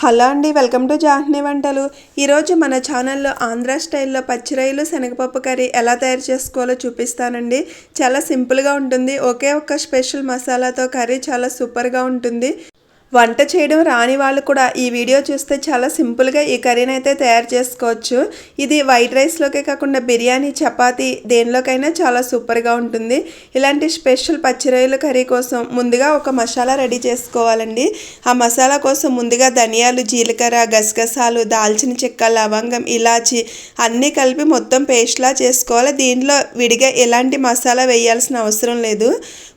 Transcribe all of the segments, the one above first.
Hello అండి welcome to జాహ్నీ వంటలు. ఈరోజు మన ఛానల్లో ఆంధ్ర స్టైల్లో పచ్చిరొయ్యలు శనగపప్పు కర్రీ ఎలా తయారు చేసుకోవాలో చూపిస్తానండి. చాలా సింపుల్గా ఉంటుంది. ఒకే ఒక్క స్పెషల్ మసాలాతో కర్రీ చాలా సూపర్గా ఉంటుంది. వంట చేయడం రాని వాళ్ళు కూడా ఈ వీడియో చూస్తే చాలా సింపుల్గా ఈ కర్రీని అయితే తయారు చేసుకోవచ్చు. ఇది వైట్ రైస్లోకే కాకుండా బిర్యానీ చపాతీ దేనిలోకైనా చాలా సూపర్గా ఉంటుంది. ఇలాంటి స్పెషల్ పచ్చిరొయ్యల కర్రీ కోసం ముందుగా ఒక మసాలా రెడీ చేసుకోవాలండి. ఆ మసాలా కోసం ముందుగా ధనియాలు జీలకర్ర గసగసాలు దాల్చిన చెక్క లవంగం ఇలాచి అన్నీ కలిపి మొత్తం పేస్ట్లా చేసుకోవాలి. దీంట్లో విడిగా ఎలాంటి మసాలా వేయాల్సిన అవసరం లేదు.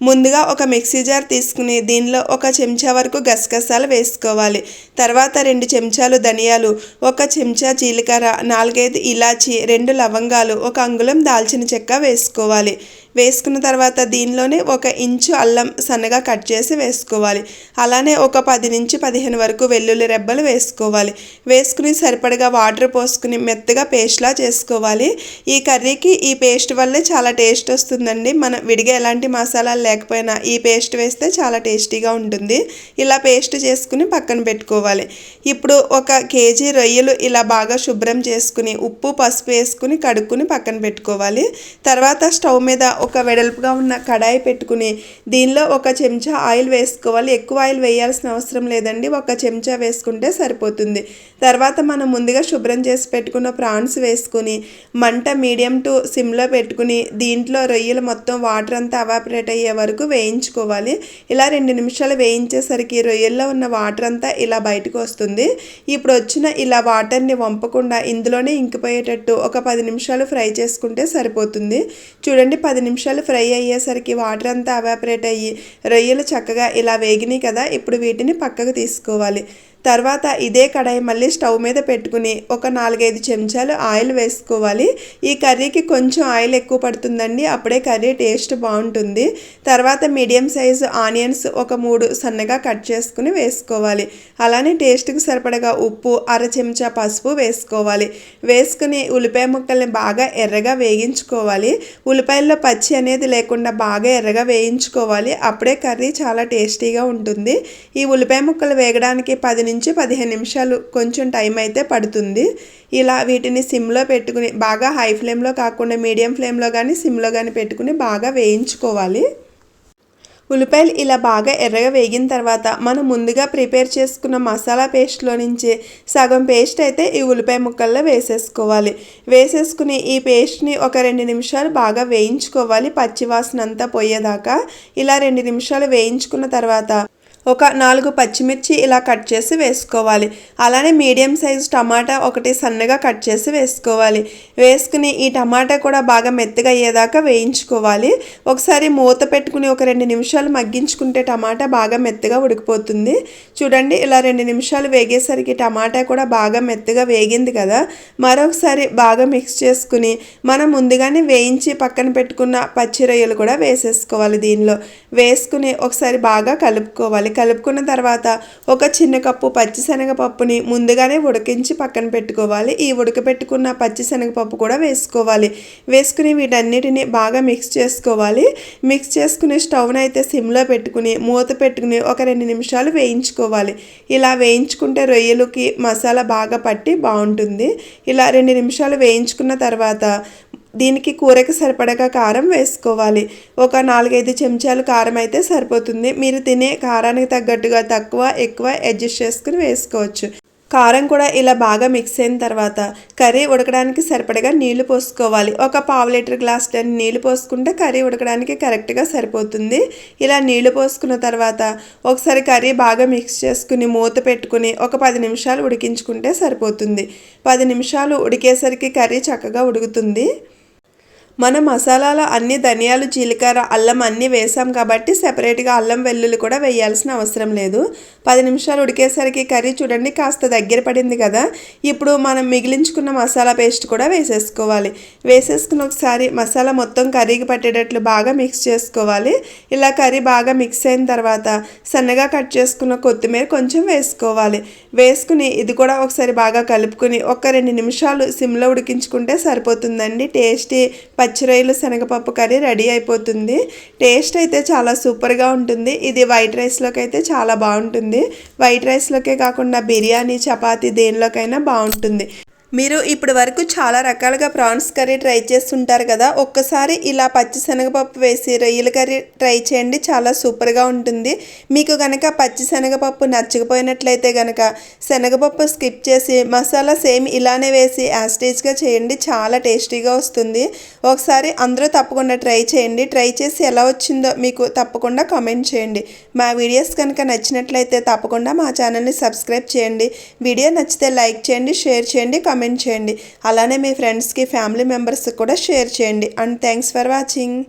ముందుగా ఒక మిక్సీ జార్ తీసుకుని దీనిలో ఒక చెంచా వరకు గసగసాలు వేసుకోవాలి. తర్వాత రెండు చెంచాలు ధనియాలు ఒక చెంచా జీలకర్ర నాలుగైదు ఇలాచి రెండు లవంగాలు ఒక అంగుళం దాల్చిన చెక్క వేసుకోవాలి. వేసుకున్న తర్వాత దీనిలోనే ఒక ఇంచు అల్లం సన్నగా కట్ చేసి వేసుకోవాలి. అలానే ఒక పది నుంచి పదిహేను వరకు వెల్లుల్లి రెబ్బలు వేసుకోవాలి. వేసుకుని సరిపడగా వాటర్ పోసుకుని మెత్తగా పేస్ట్లా చేసుకోవాలి. ఈ కర్రీకి ఈ పేస్ట్ వల్లే చాలా టేస్ట్ వస్తుందండి. మనం విడిగా ఎలాంటి మసాలాలు లేకపోయినా ఈ పేస్ట్ వేస్తే చాలా టేస్టీగా ఉంటుంది. ఇలా పేస్ట్ చేసుకుని పక్కన పెట్టుకోవాలి. ఇప్పుడు ఒక కేజీ రొయ్యలు ఇలా బాగా శుభ్రం చేసుకుని ఉప్పు పసుపు వేసుకుని కడుక్కుని పక్కన పెట్టుకోవాలి. తర్వాత స్టవ్ మీద ఒక వెడల్పుగా ఉన్న కడాయి పెట్టుకుని దీనిలో ఒక చెంచా ఆయిల్ వేసుకోవాలి. ఎక్కువ ఆయిల్ వేయాల్సిన అవసరం లేదండి. ఒక చెంచా వేసుకుంటే సరిపోతుంది. తర్వాత మనం ముందుగా శుభ్రం చేసి పెట్టుకున్న ప్రాన్స్ వేసుకుని మంట మీడియం టు సిమ్లో పెట్టుకుని దీంట్లో రొయ్యలు మొత్తం వాటర్ అంతా అవాపరేట్ అయ్యే వరకు వేయించుకోవాలి. ఇలా రెండు నిమిషాలు వేయించేసరికి రొయ్యల్లో ఉన్న వాటర్ అంతా ఇలా బయటకు వస్తుంది. ఇప్పుడు వచ్చిన ఇలా వాటర్ని వంపకుండా ఇందులోనే ఇంకిపోయేటట్టు ఒక పది నిమిషాలు ఫ్రై చేసుకుంటే సరిపోతుంది. చూడండి పది నిమిషాలు ఫ్రై అయ్యేసరికి వాటర్ అంతా అవాపరేట్ అయ్యి రొయ్యలు చక్కగా ఇలా వేగినాయి కదా ఇప్పుడు వీటిని పక్కకు తీసుకోవాలి. తర్వాత ఇదే కడాయి మళ్ళీ స్టవ్ మీద పెట్టుకుని ఒక నాలుగైదు చెంచాలు ఆయిల్ వేసుకోవాలి. ఈ కర్రీకి కొంచెం ఆయిల్ ఎక్కువ పడుతుందండి అప్పుడే కర్రీ టేస్ట్ బాగుంటుంది. తర్వాత మీడియం సైజు ఆనియన్స్ ఒక మూడు సన్నగా కట్ చేసుకుని వేసుకోవాలి. అలానే టేస్ట్కి సరిపడగా ఉప్పు అర చెంచా పసుపు వేసుకోవాలి. వేసుకుని ఉల్లిపాయ ముక్కల్ని బాగా ఎర్రగా వేయించుకోవాలి. ఉల్లిపాయల్లో పచ్చి అనేది లేకుండా బాగా ఎర్రగా వేయించుకోవాలి. అప్పుడే కర్రీ చాలా టేస్టీగా ఉంటుంది. ఈ ఉల్లిపాయ ముక్కలు వేగడానికి పది నుంచి పదిహేను నిమిషాలు కొంచెం టైం అయితే పడుతుంది. ఇలా వీటిని సిమ్లో పెట్టుకుని బాగా హై ఫ్లేమ్లో కాకుండా మీడియం ఫ్లేమ్లో కానీ సిమ్లో కానీ పెట్టుకుని బాగా వేయించుకోవాలి. ఉల్లిపాయలు ఇలా బాగా ఎర్రగా వేగిన తర్వాత మనం ముందుగా ప్రిపేర్ చేసుకున్న మసాలా పేస్ట్లో నుంచి సగం పేస్ట్ అయితే ఈ ఉల్లిపాయ ముక్కల్లో వేసేసుకోవాలి. వేసేసుకుని ఈ పేస్ట్ని ఒక రెండు నిమిషాలు బాగా వేయించుకోవాలి. పచ్చివాసన అంతా పోయేదాకా ఇలా రెండు నిమిషాలు వేయించుకున్న తర్వాత ఒక నాలుగు పచ్చిమిర్చి ఇలా కట్ చేసి వేసుకోవాలి. అలానే మీడియం సైజు టమాటా ఒకటి సన్నగా కట్ చేసి వేసుకోవాలి. వేసుకుని ఈ టమాటా కూడా బాగా మెత్తగా అయ్యేదాకా వేయించుకోవాలి. ఒకసారి మూత పెట్టుకుని ఒక రెండు నిమిషాలు మగ్గించుకుంటే టమాటా బాగా మెత్తగా ఉడికిపోతుంది. చూడండి ఇలా రెండు నిమిషాలు వేగేసరికి టమాటా కూడా బాగా మెత్తగా వేగింది కదా. మరొకసారి బాగా మిక్స్ చేసుకుని మనం ముందుగానే వేయించి పక్కన పెట్టుకున్న పచ్చి రొయ్యలు కూడా వేసేసుకోవాలి దీనిలో. వేసుకుని ఒకసారి బాగా కలుపుకోవాలి. కలుపుకున్న తర్వాత ఒక చిన్న కప్పు పచ్చిశనగపప్పుని ముందుగానే ఉడికించి పక్కన పెట్టుకోవాలి. ఈ ఉడకపెట్టుకున్న పచ్చిశనగపప్పు కూడా వేసుకోవాలి. వేసుకుని వీటన్నిటిని బాగా మిక్స్ చేసుకోవాలి. మిక్స్ చేసుకుని స్టవ్ని అయితే సిమ్లో పెట్టుకుని మూత పెట్టుకుని ఒక రెండు నిమిషాలు వేయించుకోవాలి. ఇలా వేయించుకుంటే రొయ్యలకి మసాలా బాగా పట్టి బాగుంటుంది. ఇలా రెండు నిమిషాలు వేయించుకున్న తర్వాత దీనికి కూరకి సరిపడగా కారం వేసుకోవాలి. ఒక నాలుగైదు చెంచాలు కారం అయితే సరిపోతుంది. మీరు తినే కారానికి తగ్గట్టుగా తక్కువ ఎక్కువ అడ్జస్ట్ చేసుకుని వేసుకోవచ్చు. కారం కూడా ఇలా బాగా మిక్స్ అయిన తర్వాత కర్రీ ఉడకడానికి సరిపడగా నీళ్ళు పోసుకోవాలి. ఒక పావు లీటర్ గ్లాస్ టెన్ నీళ్ళు పోసుకుంటే కర్రీ ఉడకడానికి కరెక్ట్గా సరిపోతుంది. ఇలా నీళ్ళు పోసుకున్న తర్వాత ఒకసారి కర్రీ బాగా మిక్స్ చేసుకుని మూత పెట్టుకుని ఒక పది నిమిషాలు ఉడికించుకుంటే సరిపోతుంది. పది నిమిషాలు ఉడికేసరికి కర్రీ చక్కగా ఉడుకుతుంది. మన మసాలాలో అన్ని ధనియాలు జీలకర్ర అల్లం అన్నీ వేసాం కాబట్టి సెపరేట్గా అల్లం వెల్లుల్లి కూడా వేయాల్సిన అవసరం లేదు. పది నిమిషాలు ఉడికేసరికి కర్రీ చూడండి కాస్త దగ్గర పడింది కదా. ఇప్పుడు మనం మిగిలించుకున్న మసాలా పేస్ట్ కూడా వేసేసుకోవాలి. వేసేసుకుని ఒకసారి మసాలా మొత్తం కర్రీకి పట్టేటట్లు బాగా మిక్స్ చేసుకోవాలి. ఇలా కర్రీ బాగా మిక్స్ అయిన తర్వాత సన్నగా కట్ చేసుకున్న కొత్తిమీర కొంచెం వేసుకోవాలి. వేసుకుని ఇది కూడా ఒకసారి బాగా కలుపుకుని ఒక రెండు నిమిషాలు సిమ్లో ఉడికించుకుంటే సరిపోతుందండి. టేస్టీ పచ్చి రొయ్యలు శనగపప్పు కర్రీ రెడీ అయిపోతుంది. టేస్ట్ అయితే చాలా సూపర్గా ఉంటుంది. ఇది వైట్ రైస్లోకి అయితే చాలా బాగుంటుంది. వైట్ రైస్లోకే కాకుండా బిర్యానీ చపాతీ దేనిలోకైనా బాగుంటుంది. మీరు ఇప్పటి వరకు చాలా రకాలుగా ప్రాన్స్ కర్రీ ట్రై చేస్తుంటారు కదా ఒక్కసారి ఇలా పచ్చి శనగపప్పు వేసి రొయ్యల కర్రీ ట్రై చేయండి చాలా సూపర్గా ఉంటుంది. మీకు కనుక పచ్చి శనగపప్పు నచ్చకపోయినట్లయితే కనుక శనగపప్పు స్కిప్ చేసి మసాలా సేమ్ ఇలానే వేసి యాస్టేజ్గా చేయండి చాలా టేస్టీగా వస్తుంది. ఒకసారి అందరూ తప్పకుండా ట్రై చేయండి. ట్రై చేసి ఎలా వచ్చిందో మీకు తప్పకుండా కామెంట్ చేయండి. మా వీడియోస్ కనుక నచ్చినట్లయితే తప్పకుండా మా ఛానల్ని సబ్స్క్రైబ్ చేయండి. వీడియో నచ్చితే లైక్ చేయండి షేర్ చేయండి కామెంట్ చేయండి. అలానే మీ ఫ్రెండ్స్కి ఫ్యామిలీ మెంబర్స్కి కూడా షేర్ చేయండి. And thanks for watching